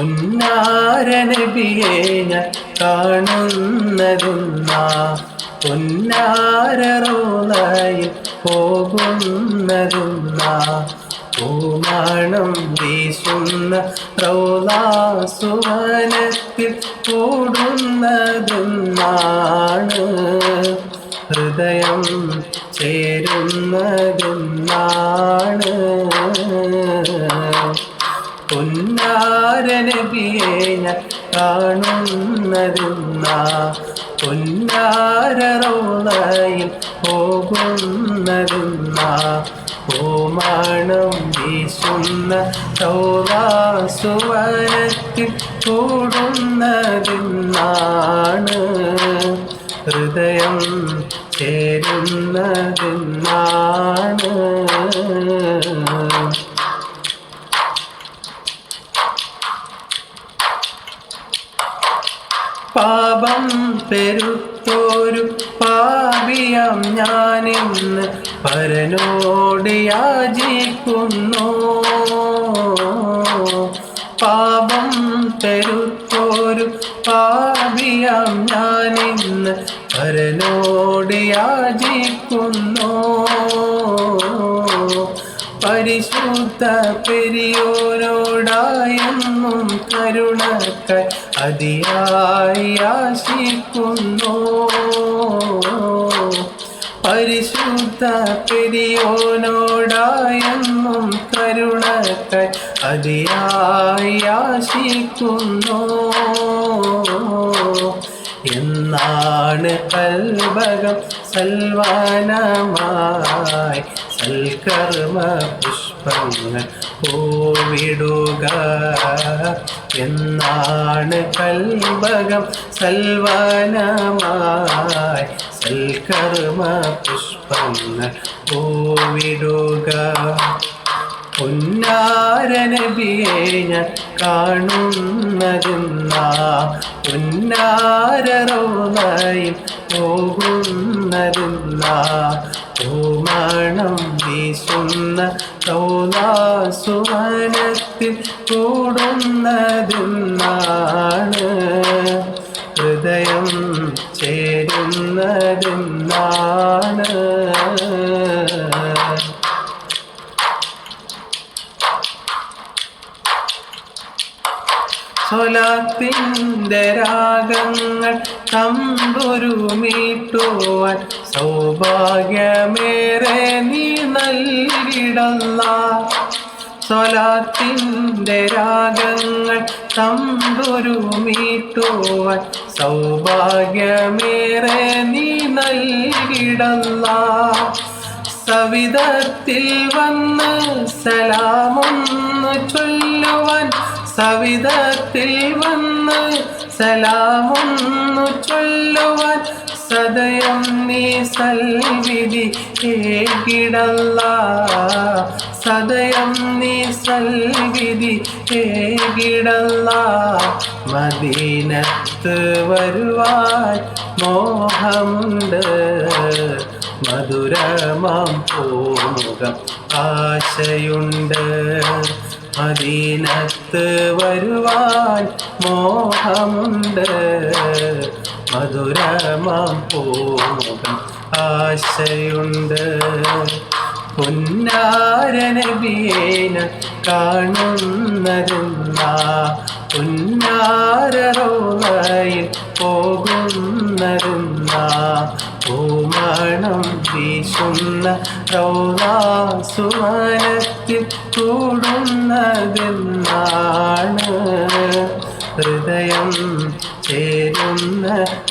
പൊന്നാരനബിയെ ഞാൻ കാണുന്നതുന്ന. പൊന്നാരോളയിൽ പോകുന്നതുന്ന. പൂമാണം വീശുന്ന റൗലാസുവനത്തിൽ കൂടുന്നതെന്നാണ്. ഹൃദയം ചേരുന്നതെന്നാണ്. പൊന്നാരനബിയെ ഞാൻ കാണുന്നതെന്ന പൊന്നാരോളയിൽ പോകുന്നതെന്ന ഓമാണം വീശുന്ന സൗവാസുവനത്തിൽ കൂടുന്നതെന്നാണ് ഹൃദയം ചേരുന്നതെന്നാണ് പാപം പെരുത്തോരു പാപിയാം ഞാനിന്ന് പരനോട് യാചിക്കുന്നു. പാപം പെരുത്തോരു പാപിയാം ഞാനിന്ന് പരനോട് യാചിക്കുന്നു. പരിശുദ്ധ പെരിയോരോടായെന്നും കരുണക്കായി അതിയായി ആശിക്കുന്നു. പരിശുദ്ധ പെരിയോനോടായെന്നും കരുണക്ക അതിയായി ആശിക്കുന്നു. എന്നാണ് കൽഭകം സൽവാനമായി സൽക്കർമ്മ പുഷ്പങ്ങൾ പൂവിടുക. എന്നാണ് കൽവകം സൽവാനമായി. സൽക്കർമ്മ പുഷ്പങ്ങൾ പൂവിടുക. പൊന്നാരനബിയെ ഞാൻ കാണുന്നതെന്ന പോകുന്നതെന്ന. ഓമണം വീശുന്ന കൗലാസുവനത്തിൽ കൂടുന്നതെന്നാണ്. ഹൃദയം ചേരുന്നതെന്നാണ്. സ്വലാത്തിന്റെ രാഗങ്ങൾ തമ്പുരുമീട്ടുവാൻ സൗഭാഗ്യമേറെ നീ നൽകിടന്ന സ്വലാത്തിന്റെ രാഗങ്ങൾ തമ്പുരുമീട്ടുവാൻ സൗഭാഗ്യമേറെ നീ നൽകിടന്ന സവിധത്തിൽ വന്ന് സലാമൊന്ന് ചൊല്ലുവാൻ സവിധത്തിൽ വന്ന് സലാമൊന്നു ചൊല്ലുവാൻ സദയം നീ സൽവിധി ഏകിടല്ല. സദയം നീ സൽവിധി ഏകിടല്ല. മദീനത്ത് വരുവാൻ മോഹമുണ്ട്. മധുരമാം പൂമുഖം ആശയുണ്ട്. മദീനത്ത് വരുവാൻ മോഹമുണ്ട്. മധുരമാം പോകും ആശയുണ്ട്. പൊന്നാരനബിയേന കാണുന്നതെന്ന പൊന്നാരോളയിൽ പോകുന്നതെന്ന പൂമണം വീശുന്ന റൗലാസുവനത്തിൽ കൂടുന്നതെന്നാണ് ഹൃദയം ചേരുന്നതെന്നാണ്